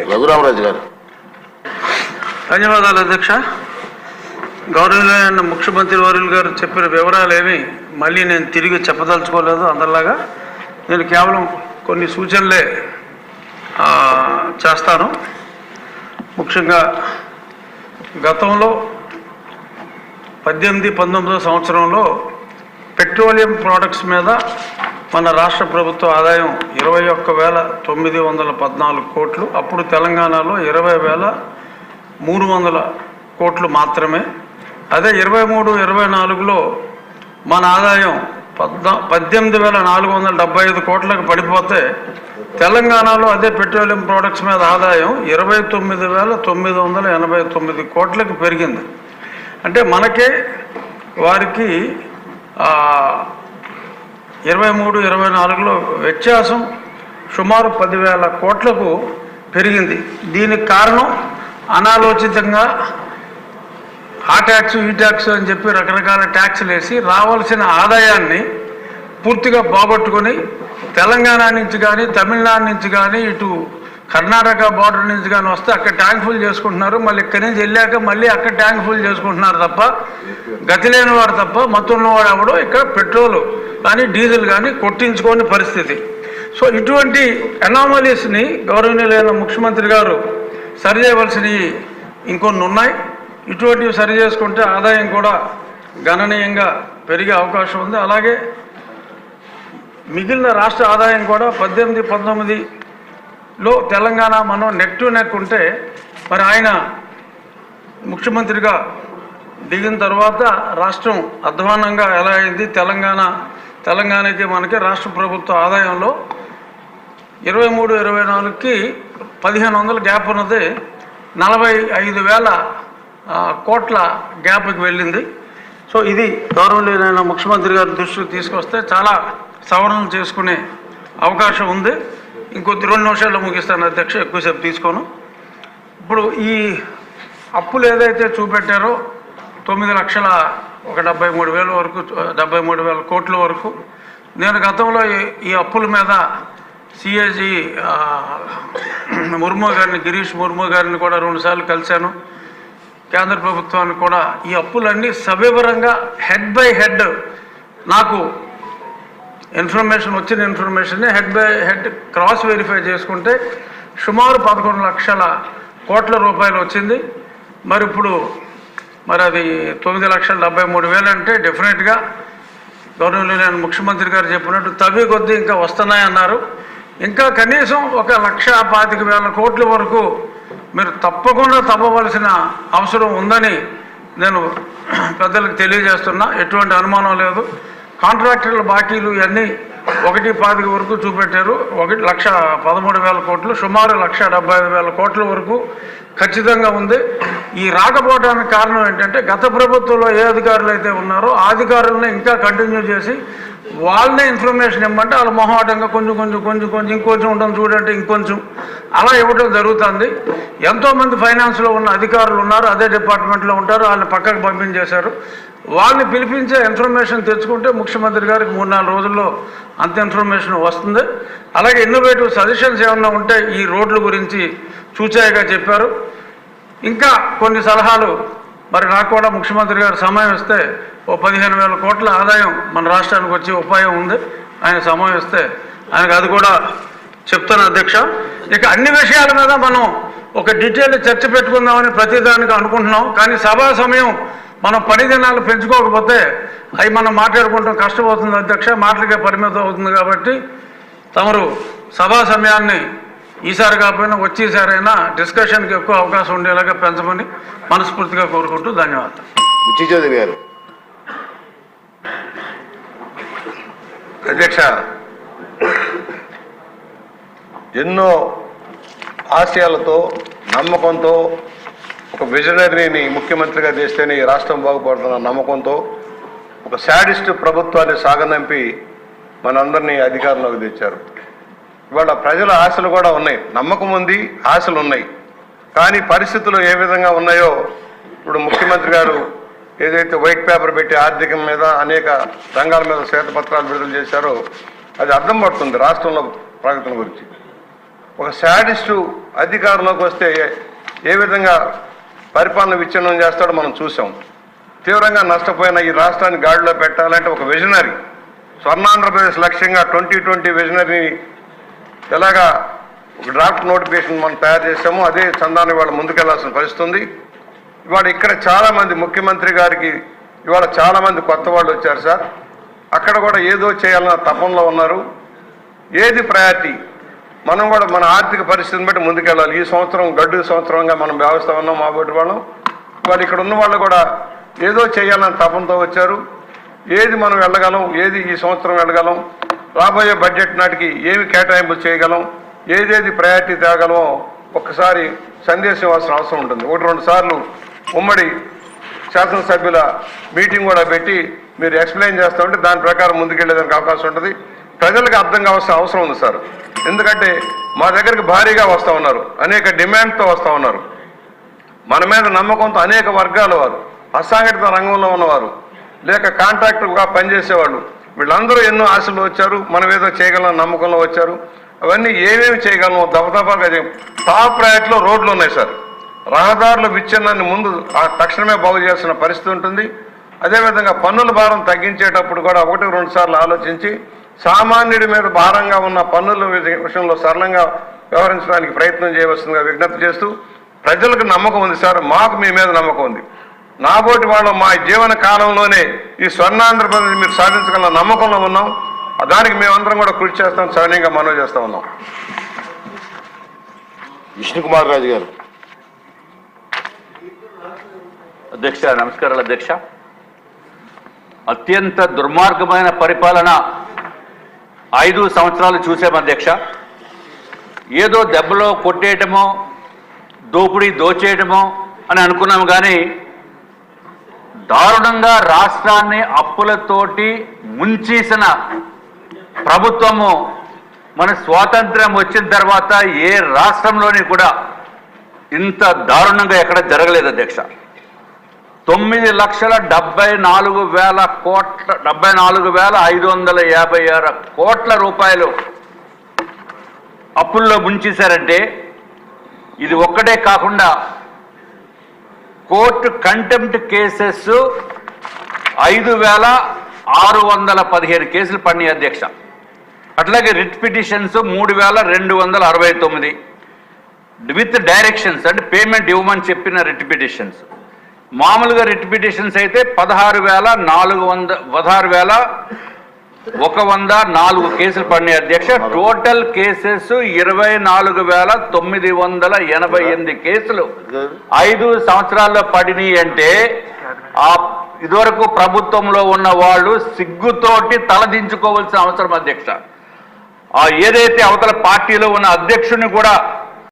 రఘురామరాజు గారు. ధన్యవాదాలు అధ్యక్ష. గౌరవనీయులైన ముఖ్యమంత్రి వర్యులు గారు చెప్పిన వివరాలు ఏమి మళ్ళీ నేను తిరిగి చెప్పదలుచుకోలేదు అందరిలాగా. నేను కేవలం కొన్ని సూచనలే చేస్తాను. ముఖ్యంగా గతంలో పద్దెనిమిది పంతొమ్మిదో సంవత్సరంలో పెట్రోలియం ప్రోడక్ట్స్ మీద మన రాష్ట్ర ప్రభుత్వ ఆదాయం ఇరవై ఒక్క వేల తొమ్మిది వందల పద్నాలుగు కోట్లు. అప్పుడు తెలంగాణలో ఇరవై వేల మూడు వందల కోట్లు మాత్రమే. అదే ఇరవై మూడు ఇరవై నాలుగులో మన ఆదాయం పద్నా పద్దెనిమిది వేల నాలుగు వందల డెబ్బై ఐదు కోట్లకు పడిపోతే తెలంగాణలో అదే పెట్రోలియం ప్రోడక్ట్స్ మీద ఆదాయం ఇరవై తొమ్మిది వేల తొమ్మిది వందల ఎనభై తొమ్మిది కోట్లకు పెరిగింది. అంటే మనకే వారికి ఇరవై మూడు ఇరవై నాలుగులో వ్యత్యాసం సుమారు పదివేల కోట్లకు పెరిగింది. దీనికి కారణం అనాలోచితంగా ఆ ట్యాక్స్ ఈ ట్యాక్స్ అని చెప్పి రకరకాల ట్యాక్స్లు వేసి రావాల్సిన ఆదాయాన్ని పూర్తిగా పోగొట్టుకొని తెలంగాణ నుంచి కానీ తమిళనాడు నుంచి కానీ ఇటు కర్ణాటక బార్డర్ నుంచి కానీ వస్తే అక్కడ ట్యాంక్ ఫుల్ చేసుకుంటున్నారు. మళ్ళీ ఇక్కడి నుంచి వెళ్ళాక మళ్ళీ అక్కడ ట్యాంక్ ఫుల్ చేసుకుంటున్నారు తప్ప గతి లేని వాడు తప్ప మత్తున్న వాడు ఎవడో ఇక్కడ పెట్రోల్ కానీ డీజిల్ కానీ కొట్టించుకోని పరిస్థితి. సో ఇటువంటి అనామలీస్ని గౌరవనీయులైన ముఖ్యమంత్రి గారు సరి చేయవలసినవి ఇంకొన్ని ఉన్నాయి. ఇటువంటివి సరి చేసుకుంటే ఆదాయం కూడా గణనీయంగా పెరిగే అవకాశం ఉంది. అలాగే మిగిలిన రాష్ట్ర ఆదాయం కూడా పద్దెనిమిది పంతొమ్మిది లో తెలంగాణ మనం నెక్ టు నెక్ ఉంటే మరి ఆయన ముఖ్యమంత్రిగా దిగిన తర్వాత రాష్ట్రం అధ్వానంగా ఎలా అయింది? తెలంగాణ తెలంగాణకి మనకి రాష్ట్ర ప్రభుత్వ ఆదాయంలో ఇరవై మూడు ఇరవై నాలుగుకి పదిహేను వందల గ్యాప్ ఉన్నది. నలభై ఐదు వేల కోట్ల గ్యాప్కి వెళ్ళింది. సో ఇది గౌరవనీయులైన ముఖ్యమంత్రి గారి దృష్టికి తీసుకొస్తే చాలా సవరణలు చేసుకునే అవకాశం ఉంది. ఇంకొద్ది రెండు నిమిషాల్లో ముగిస్తాను. అధ్యక్ష ఎక్కువసేపు తీసుకోను. ఇప్పుడు ఈ అప్పులు ఏదైతే చూపెట్టారో తొమ్మిది లక్షల ఒక డెబ్బై మూడు వేల వరకు డెబ్బై మూడు వేల కోట్ల వరకు నేను గతంలో ఈ- అప్పుల మీద సిఏజీ ముర్ము గారిని గిరీష్ ముర్ము గారిని కూడా రెండుసార్లు కలిశాను. కేంద్ర ప్రభుత్వాన్ని కూడా ఈ అప్పులన్నీ సవివరంగా హెడ్ బై హెడ్ నాకు ఇన్ఫర్మేషన్ వచ్చిన ఇన్ఫర్మేషన్ని head by head cross verify చేసుకుంటే సుమారు పదకొండు లక్షల కోట్ల రూపాయలు వచ్చింది. మరి ఇప్పుడు మరి అది తొమ్మిది లక్షల డెబ్బై మూడు వేలు అంటే డెఫినెట్గా గౌరవనీయులైన ముఖ్యమంత్రి గారు చెప్పినట్టు తవ్వి కొద్దీ ఇంకా వస్తున్నాయన్నారు. ఇంకా కనీసం ఒక లక్ష పాతిక వేల కోట్ల వరకు మీరు తప్పకుండా తవ్వవలసిన అవసరం ఉందని నేను పెద్దలకు తెలియజేస్తున్నా. ఎటువంటి అనుమానం లేదు. కాంట్రాక్టర్ల బాకీలు ఇవన్నీ ఒకటి పాతిక వరకు చూపెట్టారు. ఒకటి లక్ష పదమూడు వేల కోట్లు సుమారు లక్ష డెబ్బై ఐదు వేల కోట్ల వరకు ఖచ్చితంగా ఉంది. ఈ రాకపోవడానికి కారణం ఏంటంటే గత ప్రభుత్వంలో ఏ అధికారులు అయితే ఉన్నారో ఆ అధికారులను ఇంకా కంటిన్యూ చేసి వాళ్ళనే ఇన్ఫర్మేషన్ ఇవ్వమంటే వాళ్ళ మొహమాటంగా కొంచెం కొంచెం కొంచెం కొంచెం ఇంకొంచెం ఉండడం చూడంటే ఇంకొంచెం అలా ఇవ్వడం జరుగుతుంది. ఎంతోమంది ఫైనాన్స్లో ఉన్న అధికారులు ఉన్నారు అదే డిపార్ట్మెంట్లో ఉంటారు వాళ్ళని పక్కకు పంపించేశారు. వాళ్ళని పిలిపించే ఇన్ఫర్మేషన్ తెచ్చుకుంటే ముఖ్యమంత్రి గారికి మూడు నాలుగు రోజుల్లో అంత ఇన్ఫర్మేషన్ వస్తుంది. అలాగే ఇన్నోవేటివ్ సజెషన్స్ ఏమన్నా ఉంటే ఈ రోడ్ల గురించి చూచాయిగా చెప్పారు. ఇంకా కొన్ని సలహాలు మరి నాకు కూడా ముఖ్యమంత్రి గారు సమయం ఇస్తే ఓ పదిహేను వేల కోట్ల ఆదాయం మన రాష్ట్రానికి వచ్చే ఉపాయం ఉంది. ఆయన సమయం ఇస్తే ఆయనకు అది కూడా చెప్తాను అధ్యక్ష. ఇక అన్ని విషయాల మీద మనం ఒక డీటెయిల్ చర్చ పెట్టుకుందామని ప్రతిదానికి అనుకుంటున్నాం. కానీ సభా సమయం మనం పని దినాలు పెంచుకోకపోతే అవి మనం మాట్లాడుకుంటాం కష్టమవుతుంది అధ్యక్ష మాటలకే పరిమితం అవుతుంది కాబట్టి తమరు సభా సమయాన్ని ఈసారి కాకపోయినా వచ్చేసారైనా డిస్కషన్కి ఎక్కువ అవకాశం ఉండేలాగా పెంచమని మనస్ఫూర్తిగా కోరుకుంటూ ధన్యవాదాలు. చౌదరి గారు. అధ్యక్ష ఎన్నో ఆశయాలతో నమ్మకంతో ఒక విజనరీని ముఖ్యమంత్రిగా చేస్తేనే ఈ రాష్ట్రం బాగుపడుతున్న నమ్మకంతో ఒక శాడిస్ట్ ప్రభుత్వాన్ని సాగనంపి మనందరినీ అధికారంలోకి తెచ్చారు. ఇవాళ ప్రజల ఆశలు కూడా ఉన్నాయి. నమ్మకం ఉంది ఆశలు ఉన్నాయి. కానీ పరిస్థితులు ఏ విధంగా ఉన్నాయో ఇప్పుడు ముఖ్యమంత్రి గారు ఏదైతే వైట్ పేపర్ పెట్టి ఆర్థికం మీద అనేక రంగాల మీద శ్వేతపత్రాలు విడుదల చేశారో అది అర్థం పడుతుంది రాష్ట్రంలో ప్రగతిని గురించి. ఒక శాడిస్టు అధికారంలోకి వస్తే ఏ విధంగా పరిపాలన విచ్ఛిన్నం చేస్తాడో మనం చూసాం. తీవ్రంగా నష్టపోయిన ఈ రాష్ట్రాన్ని గాడిలో పెట్టాలంటే ఒక విజనరీ స్వర్ణాంధ్రప్రదేశ్ లక్ష్యంగా ట్వంటీ ట్వంటీ విజనరీ ఎలాగా ఒక డ్రాఫ్ట్ నోటిఫికేషన్ మనం తయారు చేసాము అదే చందాన్ని ఇవాళ ముందుకెళ్ళాల్సిన పరిస్థితి ఉంది. ఇవాళ ఇక్కడ చాలామంది ముఖ్యమంత్రి గారికి ఇవాళ చాలామంది కొత్త వాళ్ళు వచ్చారు సార్. అక్కడ కూడా ఏదో చేయాలన్న తపంలో ఉన్నారు. ఏది ప్రయారిటీ మనం కూడా మన ఆర్థిక పరిస్థితిని బట్టి ముందుకెళ్ళాలి. ఈ సంవత్సరం గడ్డు సంవత్సరంగా మనం వ్యవస్థ ఉన్నాం మాబోటి వాళ్ళం. వాళ్ళు ఇక్కడ ఉన్న వాళ్ళు కూడా ఏదో చేయాలని తపంతో వచ్చారు. ఏది మనం వెళ్ళగలం ఏది ఈ సంవత్సరం వెళ్ళగలం రాబోయే బడ్జెట్ నాటికి ఏమి కేటాయింపులు చేయగలం ఏదేది ప్రయారిటీ తేగలమో ఒక్కసారి సందేశం ఇవ్వాల్సిన అవసరం ఉంటుంది. ఒకటి రెండు సార్లు ఉమ్మడి శాసనసభ్యుల మీటింగ్ కూడా పెట్టి మీరు ఎక్స్ప్లెయిన్ చేస్తామంటే దాని ప్రకారం ముందుకెళ్ళేదానికి అవకాశం ఉంటుంది. ప్రజలకు అర్థం కావాల్సిన అవసరం ఉంది సార్. ఎందుకంటే మా దగ్గరికి భారీగా వస్తూ ఉన్నారు. అనేక డిమాండ్తో వస్తూ ఉన్నారు. మన మీద నమ్మకంతో అనేక వర్గాల వారు అసంఘటిత రంగంలో ఉన్నవారు లేక కాంట్రాక్టర్గా పనిచేసేవాళ్ళు వీళ్ళందరూ ఎన్నో ఆశలు వచ్చారు మనం ఏదో చేయగలం నమ్మకంలో వచ్చారు. అవన్నీ ఏమేమి చేయగలము దబదబాగా చేయం టాప్ ప్రయారిటీలో రోడ్లు ఉన్నాయి సార్. రహదారుల విచ్ఛిన్నాన్ని ముందు ఆ తక్షణమే బాగు చేయాల్సిన పరిస్థితి ఉంటుంది. అదేవిధంగా పన్నుల భారం తగ్గించేటప్పుడు కూడా ఒకటి రెండు సార్లు ఆలోచించి సామాన్యుడి మీద భారంగా ఉన్న పన్నుల విష- విషయంలో సరళంగా వ్యవహరించడానికి ప్రయత్నం చేయవలసిందిగా విజ్ఞప్తి చేస్తూ ప్రజలకు నమ్మకం ఉంది సార్ మాకు మీ మీద నమ్మకం ఉంది. నాబోటి వాళ్ళు మా జీవన కాలంలోనే ఈ స్వర్ణాంధ్రప్రదేశ్ మీరు సాధించగల నమ్మకంలో ఉన్నాం. దానికి మేమందరం కూడా కృషి చేస్తాం సరణంగా మనవి చేస్తా ఉన్నాం. విష్ణుకుమార్ రాజు గారు. అధ్యక్ష నమస్కారాలు అధ్యక్ష. అత్యంత దుర్మార్గమైన పరిపాలన ఐదు సంవత్సరాలు చూసాం అధ్యక్ష? ఏదో దెబ్బలో కొట్టేయటమో దోపిడీ దోచేయటమో అని అనుకున్నాం కానీ దారుణంగా రాష్ట్రాన్ని అప్పులతోటి ముంచేసిన ప్రభుత్వము మన స్వాతంత్రం వచ్చిన తర్వాత ఏ రాష్ట్రంలోని కూడా ఇంత దారుణంగా ఎక్కడ జరగలేదు అధ్యక్ష. తొమ్మిది లక్షల డెబ్బై నాలుగు వేల కోట్ల డెబ్బై నాలుగు వేల ఐదు వందల యాభై ఆరు కోట్ల రూపాయలు అప్పుల్లో ముంచేశారంటే ఇది ఒక్కటే కాకుండా కోర్టు కంటెంప్ట్ కేసెస్ ఐదు వేల ఆరు వందల పదిహేను కేసులు పడినాయి అధ్యక్ష. అట్లాగే రిట్ పిటిషన్స్ మూడు వేల రెండు వందల అరవై తొమ్మిది. విత్ డైరెక్షన్స్ అంటే పేమెంట్ ఇవ్వమని చెప్పిన రిట్ పిటిషన్స్ మామూలుగా రిట్ పిటిషన్స్ అయితే పదహారు వేల నాలుగు వంద పదహారు వేల ఒక వంద నాలుగు కేసులు పడినాయి అధ్యక్ష. టోటల్ కేసెస్ ఇరవై నాలుగు వేల తొమ్మిది వందల ఎనభై ఎనిమిది కేసులు ఐదు సంవత్సరాల్లో పడినాయి అంటే ఆ ఇదివరకు ప్రభుత్వంలో ఉన్న వాళ్ళు సిగ్గుతోటి తలదించుకోవాల్సిన అవసరం అధ్యక్ష. ఆ ఏదైతే అవతల పార్టీలో ఉన్న అధ్యక్షుని కూడా